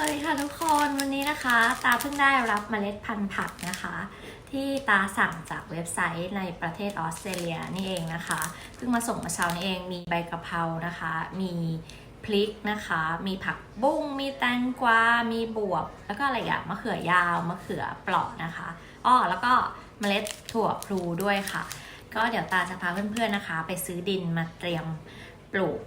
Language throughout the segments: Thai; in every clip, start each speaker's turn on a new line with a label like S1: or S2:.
S1: สวัสดีค่ะทุกคนวันนี้นะคะ ตาเพิ่งได้รับเมล็ดพันธุ์ผักนะคะ ที่ตาสั่งจากเว็บไซต์ในประเทศออสเตรเลียนี่เองนะคะเพิ่งมาส่งมาเช้านี้เองมีใบกะเพรานะคะ มีพริกนะคะ มีผักบุ้งมีแตงกวา มีบวบ แล้วก็อะไรอย่างมะเขือยาวมะเขือเปราะนะคะอ้อแล้วก็เมล็ดถั่วพลูด้วยค่ะ ก็เดี๋ยวตาจะพาเพื่อนๆนะคะ ไปซื้อดินมาเตรียมปลูก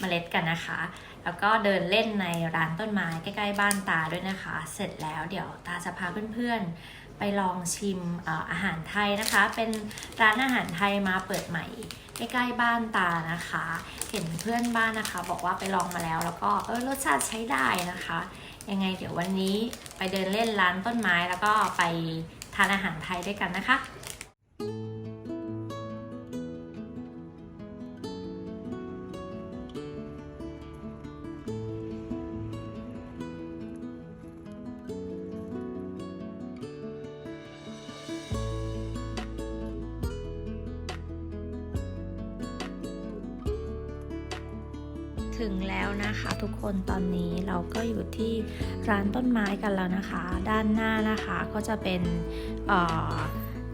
S1: เมล็ดกันนะคะ แล้วก็เดินเล่นในร้านต้นไม้ใกล้ ๆ บ้านตาด้วยนะคะ เสร็จแล้วเดี๋ยวตาจะพาเพื่อนๆ ไปลองชิมเอ่ออาหารไทยนะคะ เป็นร้านอาหารไทยมาเปิดใหม่ใกล้ๆบ้านตานะคะ เห็นเพื่อนบ้านนะคะ บอกว่าไปลองมาแล้ว แล้วก็เออรสชาติใช้ได้นะคะ ยังไงเดี๋ยววันนี้ไปเดินเล่นร้านต้นไม้แล้วก็ไปทานอาหารไทยด้วยกันนะคะ ถึงแล้วนะคะทุกคนตอนนี้เราก็อยู่ที่ร้านต้นไม้กันแล้วนะคะ ด้านหน้านะคะก็จะเป็น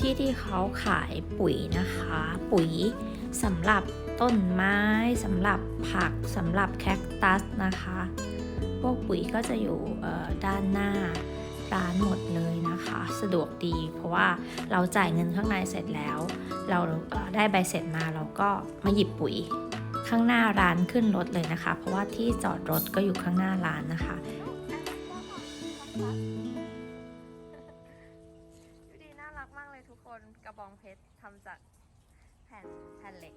S1: ที่ที่เขาขายปุ๋ยนะคะ ปุ๋ยสำหรับต้นไม้สำหรับผักสำหรับแคคตัสนะคะ พวกปุ๋ยก็จะอยู่ด้านหน้าร้านหมดเลยนะคะ สะดวกดีเพราะว่าเราจ่ายเงินข้างในเสร็จแล้ว เราได้ใบเสร็จมาเราก็มาหยิบปุ๋ย ข้างหน้าร้านขึ้นรถเลยนะคะ เพราะว่าที่จอดรถก็อยู่ข้างหน้าร้านนะคะ ดูดีน่ารักมากเลยทุกคนกระบองเพชรทำจากแผ่นแผ่นเหล็ก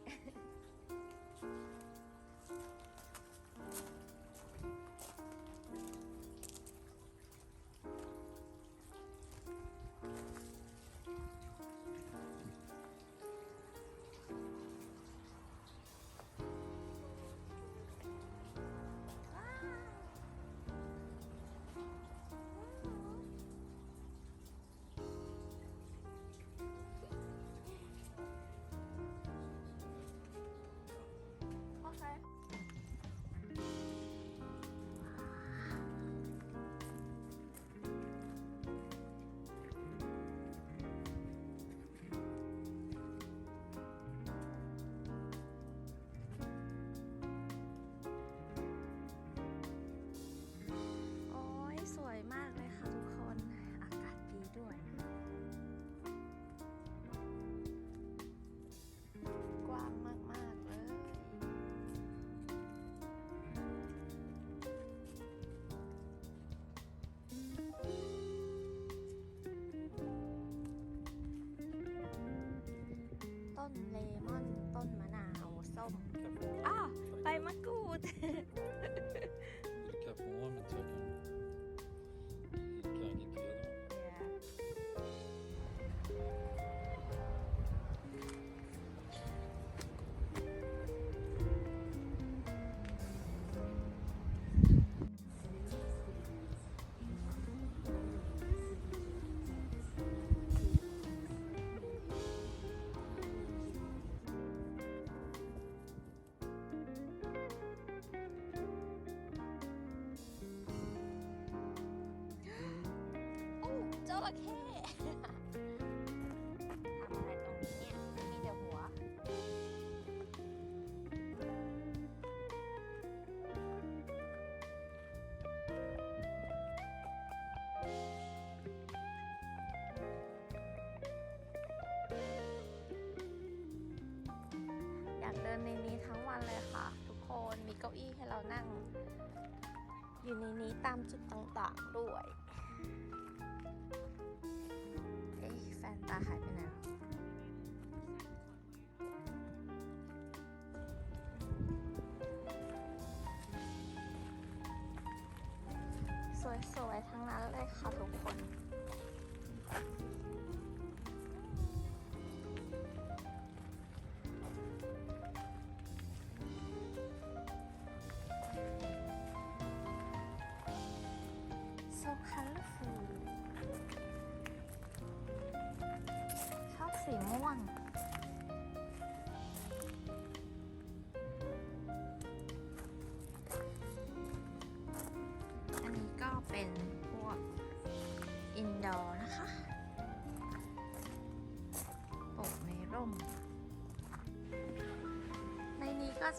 S1: โเลมอน ระเข้ทำอะไรตรงนี้เนี่ย มีแต่หัว อยากเดินในนี้ทั้งวันเลยค่ะ ทุกคนมีเก้าอี้ให้เรานั่ง อยู่ในนี้ตามจุดต่างๆด้วย ตาหายไปไหนสวยๆ ทั้งนั้นเลยค่ะทุกคน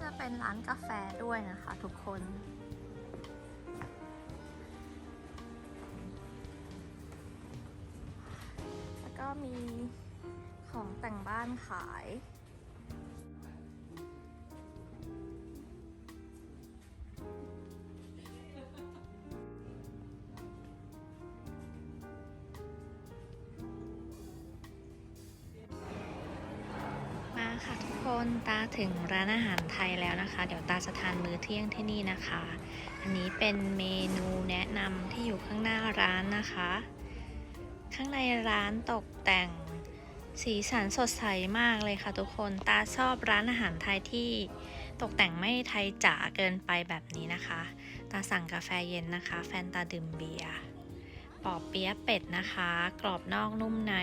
S1: จะเป็นร้านกาแฟด้วยนะคะทุกคน แล้วก็มีของแต่งบ้านขาย คนตาถึงร้านอาหารไทยแล้วนะคะ เดี๋ยวตาจะทานมื้อเที่ยงที่นี่นะคะ อันนี้เป็นเมนูแนะนำที่อยู่ข้างหน้าร้านนะคะ ข้างในร้านตกแต่งสีสันสดใสมากเลยค่ะทุกคนตาชอบร้านอาหารไทยที่ตกแต่งไม่ไทยจ๋าเกินไปแบบนี้นะคะ ตาสั่งกาแฟเย็นนะคะ แฟนตาดื่มเบียร์ ปอเปี๊ยะเป็ดนะคะ กรอบนอกนุ่มใน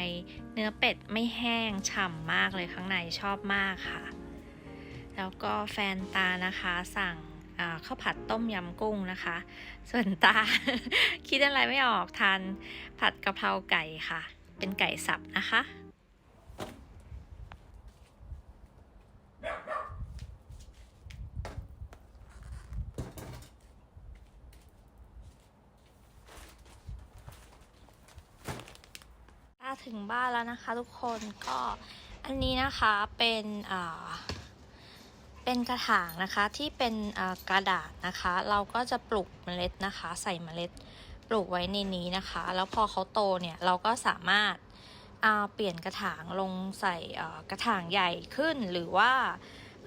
S1: เนื้อเป็ดไม่แห้งฉ่ำมากเลยข้างในชอบมากค่ะ แล้วก็แฟนตานะคะสั่งข้าวผัดต้มยำกุ้งนะคะ ส่วนตา คิดอะไรไม่ออกทานผัดกะเพราไก่ค่ะ เป็นไก่สับนะคะ ถึงบ้านแล้วนะคะ ทุกคนก็อันนี้นะคะเป็นอ่าเป็นกระถางนะคะที่เป็นกระดาษนะคะ เราก็จะปลูกเมล็ดนะคะ ใส่เมล็ดปลูกไว้ในนี้นะคะ แล้วพอเขาโตเนี่ยเราก็สามารถอ่าเปลี่ยนกระถางลงใส่กระถางใหญ่ขึ้นหรือว่า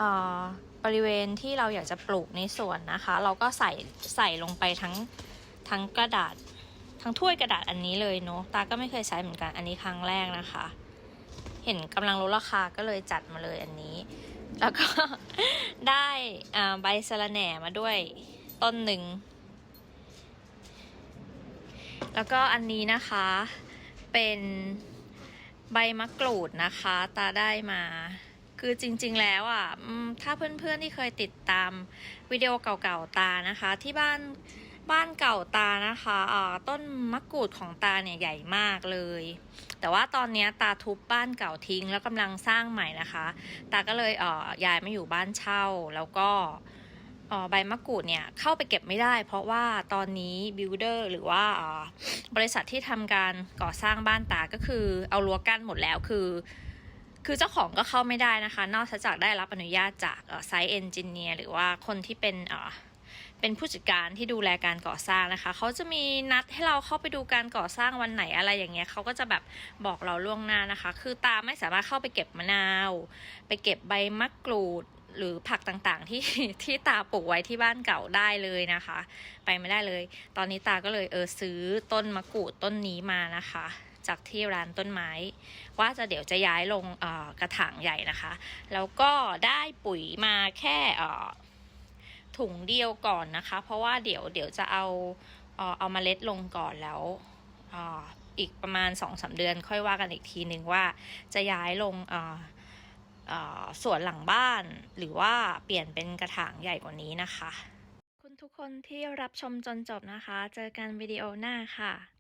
S1: อ่าบริเวณที่เราอยากจะปลูกในสวนนะคะ เราก็ใส่ใส่ลงไปทั้งทั้งกระดาษ ทั้งถ้วยกระดาษอันนี้เลยเนาะตาก็ไม่เคยใช้เหมือนกันอันนี้ครั้งแรกนะคะ เห็นกำลังลดราคาก็เลยจัดมาเลยอันนี้ แล้วก็ได้ใบสะระแหน่มาด้วยต้นหนึ่ง แล้วก็อันนี้นะคะเป็นใบมะกรูดนะคะ ตาได้มา คือจริงๆแล้วอะถ้าเพื่อนๆที่เคยติดตามวิดีโอเก่าๆตานะคะ ที่บ้าน บ้านเก่าตานะคะอ่าต้นมะกรูดของตาเนี่ยใหญ่มากเลย แต่ว่าตอนนี้ตาทุบบ้านเก่าทิ้งแล้วกำลังสร้างใหม่นะคะ ตาก็เลยอ่อย้ายมาอยู่บ้านเช่าแล้วก็ใบมะกรูดเนี่ยเข้าไปเก็บไม่ได้ เพราะว่าตอนนี้บิลเดอร์หรือว่าบริษัทที่ทำการก่อสร้างบ้านตาก็คือเอารั้วกั้นหมดแล้วคือ คือเจ้าของก็เข้าไม่ได้นะคะ นอกจากได้รับอนุญาตจากไซต์เอนจิเนียร์หรือว่าคนที่เป็น เป็นผู้จัดการที่ดูแลการก่อสร้างนะคะ เขาจะมีนัดให้เราเข้าไปดูการก่อสร้างวันไหนอะไรอย่างเงี้ยเขาก็จะแบบบอกเราล่วงหน้านะคะ คือตาไม่สามารถเข้าไปเก็บมะนาว ไปเก็บใบมะกรูดหรือผักต่างๆที่ที่ตาปลูกไว้ที่บ้านเก่าได้เลยนะคะ ไปไม่ได้เลย ตอนนี้ตาก็เลยเออซื้อต้นมะกรูดต้นนี้มานะคะ จากที่ร้านต้นไม้ ว่าจะเดี๋ยวจะย้ายลงออกระถางใหญ่นะคะ แล้วก็ได้ปุ๋ยมาแค่ออ ถุงเดียวก่อนนะคะ เพราะว่าเดี๋ยวเดี๋ยวจะเอาเอามาเล็ดลงก่อนแล้วอีกประมาณสองสาเดือนค่อยว่ากันอีกทีหนึ่งว่าจะย้ายลงอ่าอ่าสวนหลังบ้านหรือว่าเปลี่ยนเป็นกระถางใหญ่กว่านี้นะคะ คุณทุกคนที่รับชมจนจบนะคะ เจอกันวิดีโอหน้าค่ะ